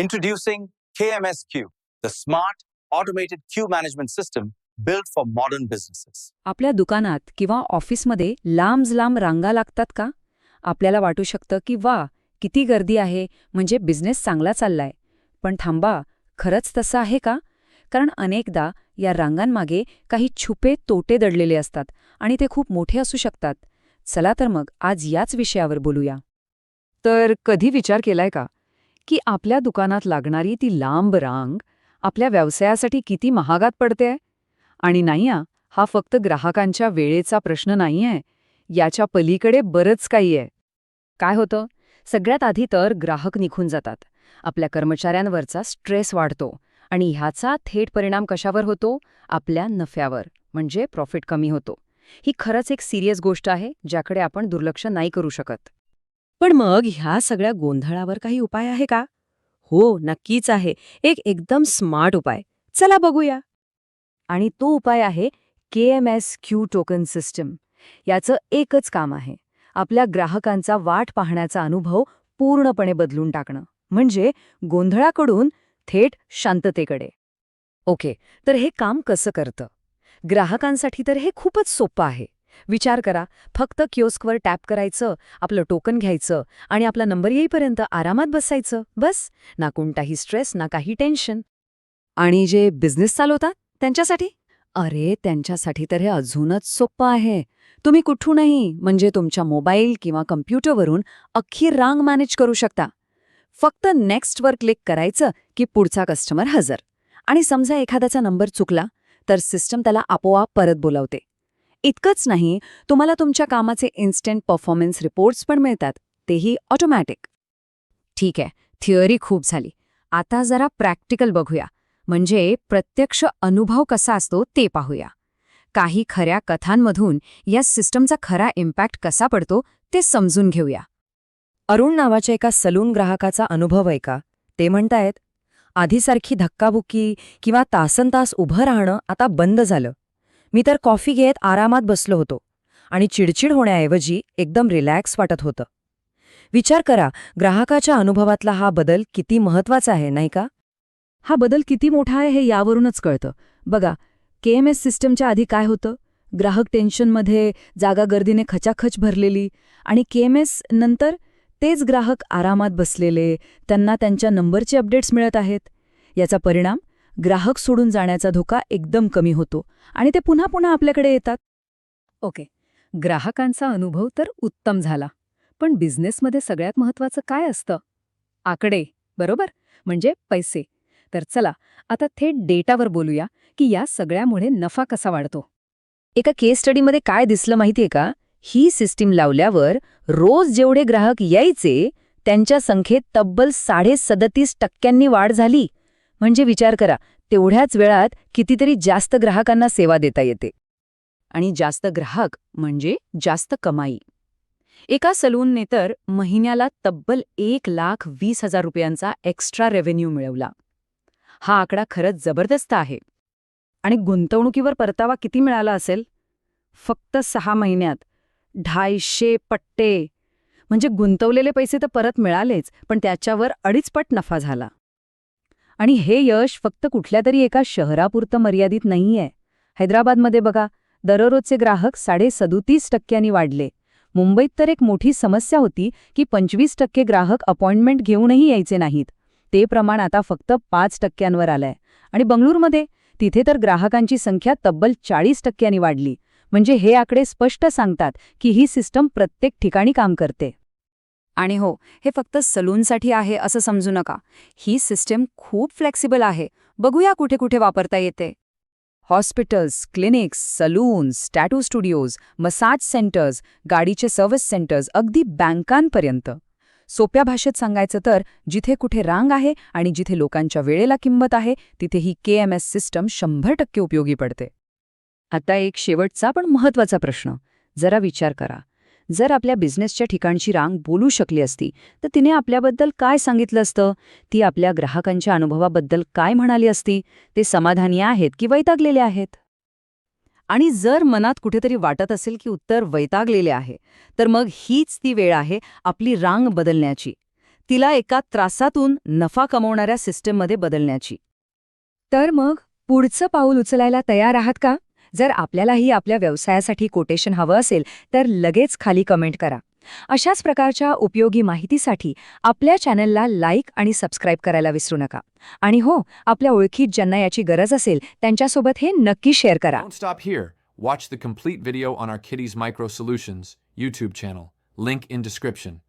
Introducing KMSQ, the smart, automated queue management system built for modern businesses. आपल्या दुकानात किंवा ऑफिसमध्ये लांब लांब रांगा लागतात का? आपल्याला वाटू शकतं की वा किती गर्दी आहे. म्हणजे बिझनेस चांगला चाललाय. पण थांबा खरंच तसं आहे का? कारण अनेकदा या रांगांमागे काही छुपे तोटे दडलेले असतात आणि ते खूप मोठे असू शकतात. चला तर मग आज याच विषयावर बोलूया. तर कधी विचार केलाय का? की आपल्या दुकानात लागणारी ती लांब रांग आपल्या व्यवसायासाठी किती महागात पडते? आणि नाही हा, फक्त ग्राहकांच्या वेळेचा प्रश्न नाहीये याच्या पलीकडे बरंच काही आहे काय होतं? सगळ्यात आधी तर ग्राहक निघून जातात. आपल्या कर्मचाऱ्यांवरचा स्ट्रेस वाढतो आणि ह्याचा थेट परिणाम कशावर होतो? आपल्या नफ्यावर म्हणजे प्रॉफिट कमी होतो. ही खरंच एक सिरियस गोष्ट आहे ज्याकडे आपण दुर्लक्ष नाही करू शकत. पण मग ह्या सगळ्या गोंधळावर काही उपाय आहे का? हो नक्कीच आहे. एक एकदम स्मार्ट उपाय. चला बघूया. आणि तो उपाय आहे K M S Q token system याचं एकच काम आहे. आपल्या ग्राहकांचा वाट पाहण्याचा अनुभव पूर्णपणे बदलून टाकणं. म्हणजे गोंधळाकडून थेट शांततेकडे. ओके तर हे काम कसं करतं? ग्राहकांसाठी तर हे खूपच सोपं आहे. विचार करा. फक्त किओस्कवर टॅप करायचं आपलं टोकन घ्यायचं आणि आपला नंबर येईपर्यंत आरामात बसायचं. बस. ना कोणताही स्ट्रेस ना काही टेन्शन. आणि जे बिझनेस चालवतात त्यांच्यासाठी? अरे त्यांच्यासाठी तर हे अजूनच सोपं आहे. तुम्ही कुठूनही म्हणजे तुमच्या मोबाईल किंवा कम्प्युटरवरून अख्खी रांग मॅनेज करू शकता. फक्त नेक्स्टवर क्लिक करायचं की पुढचा कस्टमर हजर. आणि समजा एखाद्याचा नंबर चुकला तर सिस्टम त्याला आपोआप परत बोलावते. इतकंच नाही तुम्हाला तुमच्या कामाचे इन्स्टंट परफॉर्मन्स रिपोर्ट्स पण मिळतात. तेही ऑटोमॅटिक ठीक आहे थिअरी खूप झाली. आता जरा प्रॅक्टिकल बघूया. म्हणजे प्रत्यक्ष अनुभव कसा असतो ते पाहूया. काही खऱ्या कथांमधून या सिस्टमचा खरा इम्पॅक्ट कसा पडतो ते समजून घेऊया. अरुण नावाच्या एका सलून ग्राहकाचा अनुभव आहे का? ते म्हणतायत आधीसारखी धक्काबुक्की किंवा तासनतास उभं राहणं आता बंद झालं. मी तर कॉफी घेत आरामात बसलो होतो आणि चिडचिड होण्याऐवजी एकदम रिलॅक्स वाटत होतं. विचार करा ग्राहकाच्या अनुभवातला हा बदल किती महत्त्वाचा आहे नाही का? हा बदल किती मोठा आहे हे यावरूनच कळतं. बघा के एम एस सिस्टमच्या आधी काय होतं? ग्राहक टेन्शनमध्ये जागा गर्दीने खचाखच भरलेली आणि के एम एस नंतर तेच ग्राहक आरामात बसलेले त्यांना त्यांच्या नंबरचे अपडेट्स मिळत आहेत. याचा परिणाम ग्राहक सोडून जाण्याचा धोका एकदम कमी होतो आणि ते पुन्हा पुन्हा आपल्याकडे येतात. ओके ग्राहकांचा अनुभव तर उत्तम झाला पण बिझनेसमध्ये सगळ्यात महत्वाचं काय असतं? आकडे बरोबर? म्हणजे पैसे. तर चला आता थेट डेटावर बोलूया की या सगळ्यामुळे नफा कसा वाढतो. एका केस स्टडीमध्ये काय दिसलं माहितीये का? ही सिस्टीम लावल्यावर रोज जेवढे ग्राहक यायचे त्यांच्या संख्येत तब्बल साडे सदतीस टक्क्यांनी वाढ झाली. म्हणजे विचार करा तेवढ्याच वेळात कितीतरी जास्त ग्राहकांना सेवा देता येते. आणि जास्त ग्राहक म्हणजे जास्त कमाई. एका सलूनने तर महिन्याला तब्बल एक लाख वीस हजार रुपयांचा एक्स्ट्रा रेव्हेन्यू मिळवला. हा आकडा खरंच जबरदस्त आहे. आणि गुंतवणुकीवर परतावा किती मिळाला असेल? फक्त सहा महिन्यात. ढायशे पट्टे. म्हणजे गुंतवलेले पैसे तर परत मिळालेच पण त्याच्यावर अडीचपट नफा झाला. आणि हे यश फक्त कुठल्या तरी एका शहरापुरतं मर्यादित नाहीये. हैदराबादमध्ये बघा दररोजचे ग्राहक साडे सदोतीस टक्क्यांनी वाढले. मुंबईत तर एक मोठी समस्या होती की पंचवीस टक्के ग्राहक अपॉइंटमेंट घेऊनही यायचे नाहीत. ते प्रमाण आता फक्त पाच टक्क्यांवर आलंय. आणि बंगळूरमध्ये तिथे तर ग्राहकांची संख्या तब्बल चाळीस टक्क्यांनी वाढली. म्हणजे हे आकडे स्पष्ट सांगतात की ही सिस्टम प्रत्येक ठिकाणी काम करते. आणि हो हे फक्त सलूनसाठी आहे असं समजू नका. ही सिस्टम खूप फ्लेक्सिबल आहे. बघूया कुठे कुठे वापरता येते. Hospitals clinics salons tattoo studios massage centres गाडीचे सर्व्हिस सेंटर्स अगदी बँकांपर्यंत. सोप्या भाषेत सांगायचं तर जिथे कुठे रांग आहे आणि जिथे लोकांच्या वेळेला किंमत आहे तिथे ही के एम एस सिस्टम शंभर टक्के उपयोगी पडते. आता एक शेवटचा पण महत्त्वाचा प्रश्न. जरा विचार करा. जर आपल्या बिझनेसच्या ठिकाणची रांग बोलू शकली असती तर तिने आपल्याबद्दल काय सांगितलं असतं? ती आपल्या ग्राहकांच्या अनुभवाबद्दल काय म्हणाली असती? ते समाधानी आहेत की वैतागलेले आहेत? आणि जर मनात कुठेतरी वाटत असेल की उत्तर वैतागलेले आहे तर मग हीच ती वेळ आहे आपली रांग बदलण्याची. तिला एका त्रासातून नफा कमवणाऱ्या सिस्टममध्ये बदलण्याची. तर मग पुढचं पाऊल उचलायला तयार आहात का? जर आपल्यालाही आपल्या व्यवसायासाठी कोटेशन हवं असेल तर लगेच खाली कमेंट करा अशाच प्रकारच्या उपयोगी माहितीसाठी आपल्या चॅनलला लाईक आणि सबस्क्राईब करायला विसरू नका आणि हो आपल्या ओळखीत ज्यांना याची गरज असेल त्यांच्यासोबत हे नक्की शेअर करा stop here watch Watch the complete video on our Kitty's Micro Solutions YouTube channel. Link in description.